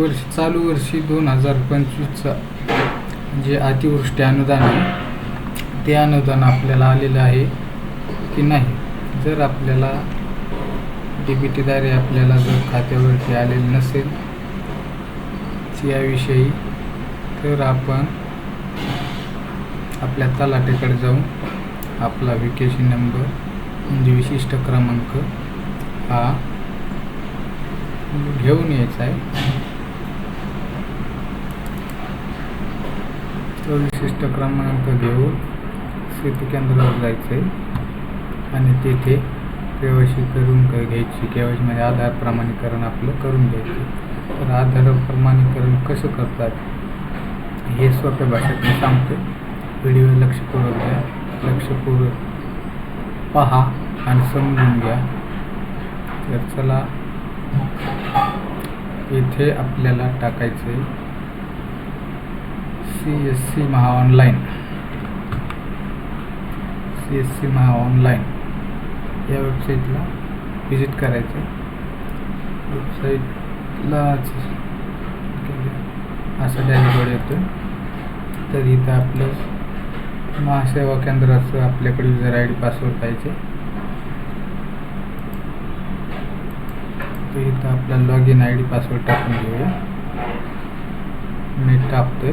वर्षी चालू वर्षी दोन हजार पंचवीसचा जे अतिवृष्टी अनुदान आहे ते अनुदान आपल्याला आलेलं आहे की नाही? जर आपल्याला डीबीटीद्वारे आपल्याला जर खात्यावरती आलेलं नसेल याविषयी तर आपण आपल्या तलाट्याकडे जाऊन आपला विकेशी नंबर म्हणजे विशिष्ट क्रमांक हा घेऊन यायचा आहे. तो विशिष्ट क्रमांक घेऊन सेतू केंद्रावर जायचं आहे आणि तेथे केवायसी करून घ्यायची. केवायसी म्हणजे आधार प्रमाणीकरण आपलं करून घ्यायचे. तर आधार प्रमाणीकरण कसं करतात हे सोप्या भाषेत मी सांगतो. व्हिडिओ लक्षपूर्वक घ्या लक्षपूर्वक पहा आणि समजून घ्या. तर चला इथे आपल्याला टाकायचं आहे C S C Maha online C S C Maha online या वेबसाईटला व्हिजिट करायचं वेबसाईटला असं डॅशबोर्ड येतो तर इथं आपलं महासेवा केंद्राचं आपल्याकडे युजर आय डी पासवर्ड पाहिजे. तर इथं आपला log in I D password टाकून घेऊया. मी टाकतोय.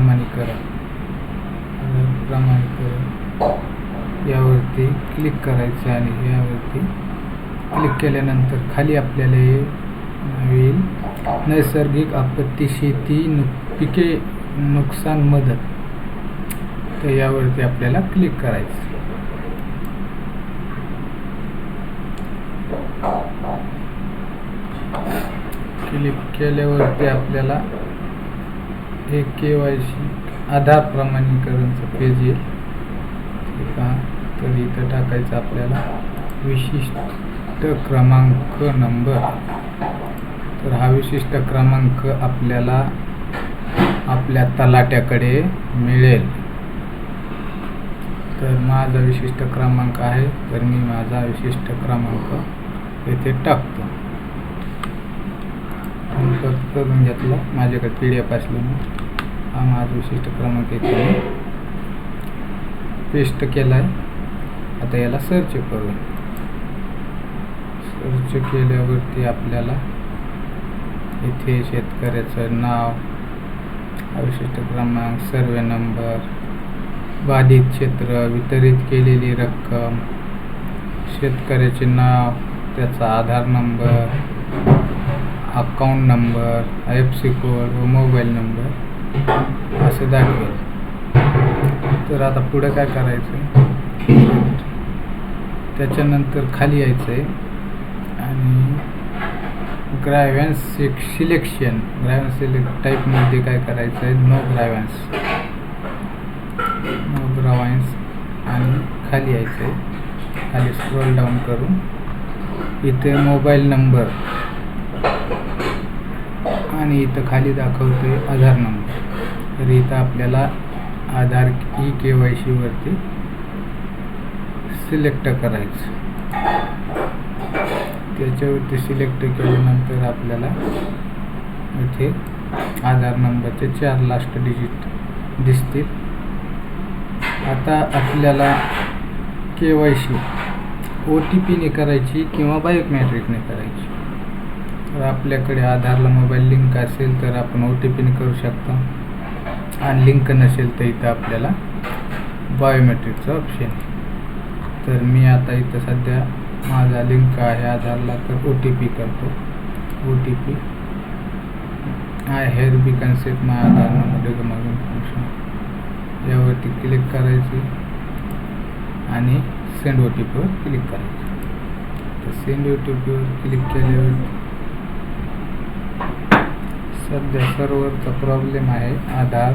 प्रमाणीकरण. प्रमाणीकरण. यावरती क्लिक करायचं आणि यावरती क्लिक केल्यानंतर खाली आपल्याला हे येईल नैसर्गिक आपत्ती शेती नु पिके नुकसान मदत. तर यावरती आपल्याला क्लिक करायचं. क्लिक केल्यावरती आपल्याला हे के वाय सी आधार प्रमाणीकरणचं पेज येईल. ठीक आहे तर इथं टाकायचं आपल्याला. विशिष्ट क्रमांक नंबर. तर हा विशिष्ट क्रमांक आपल्याला आपल्या तलाट्याकडे मिळेल. तर माझा विशिष्ट क्रमांक आहे तर मी माझा विशिष्ट क्रमांक येथे टाकतो. करून घेतला. माझ्याकडे पी डी एफ असल्यामुळे. हा माझा विशिष्ट क्रमांक येथे पेस्ट केला आहे आता याला सर्च करू सर्च केल्यावरती आपल्याला इथे शेतकऱ्याचं नाव विशिष्ट क्रमांक सर्वे नंबर बाधित क्षेत्र वितरित केलेली रक्कम शेतकऱ्याचे नाव त्याचा Aadhaar number account number F C code व मोबाईल नंबर असं दाखवेल. तर आता पुढं काय करायचं त्याच्यानंतर खाली यायचं आहे आणि एक सिलेक्शन ग्रॅव्हन्स सिलेक्ट टाईपमध्ये काय करायचं आहे नो ग्रॅव्हन्स नो ग्रायव्हॅन्स आणि खाली यायचं आहे खाली स्क्रोल डाऊन करून. इथे मोबाईल नंबर आणि इथं खाली दाखवते आधार नंबर तर इथं आपल्याला आधार ई के वाय सीवरती सिलेक्ट करायचं. त्याच्यावरती सिलेक्ट केल्यानंतर आपल्याला इथे आधार नंबरचे चार लास्ट डिजिट दिसतील. आता आपल्याला K Y C O T पीने करायची किंवा बायोमॅट्रिकने करायची. तर आपल्याकडे आधारला मोबाईल लिंक असेल तर आपण ओ टी पीने करू शकतो. आणि लिंक नसेल तर इथं आपल्याला बायोमेट्रिकचं ऑप्शन तर मी आता इथं सध्या माझा लिंक आहे आधारला तर ओ टी पी करतो. O T P I here B concept my Aadhaar number मागून फंक्शन यावरती क्लिक करायची आणि सेंड ओ टी पीवर क्लिक करायचं. तर सेंड ओ टी पीवर क्लिक केल्यावर सध्या सर्वरचा प्रॉब्लेम आहे. आधार.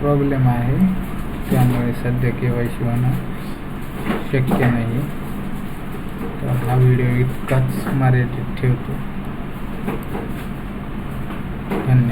प्रॉब्लेम आहे. त्यामुळे सध्या के वाय सी होणं शक्य नाही. तर हा व्हिडिओ इतकाच मर्यादित ठेवतो. धन्यवाद.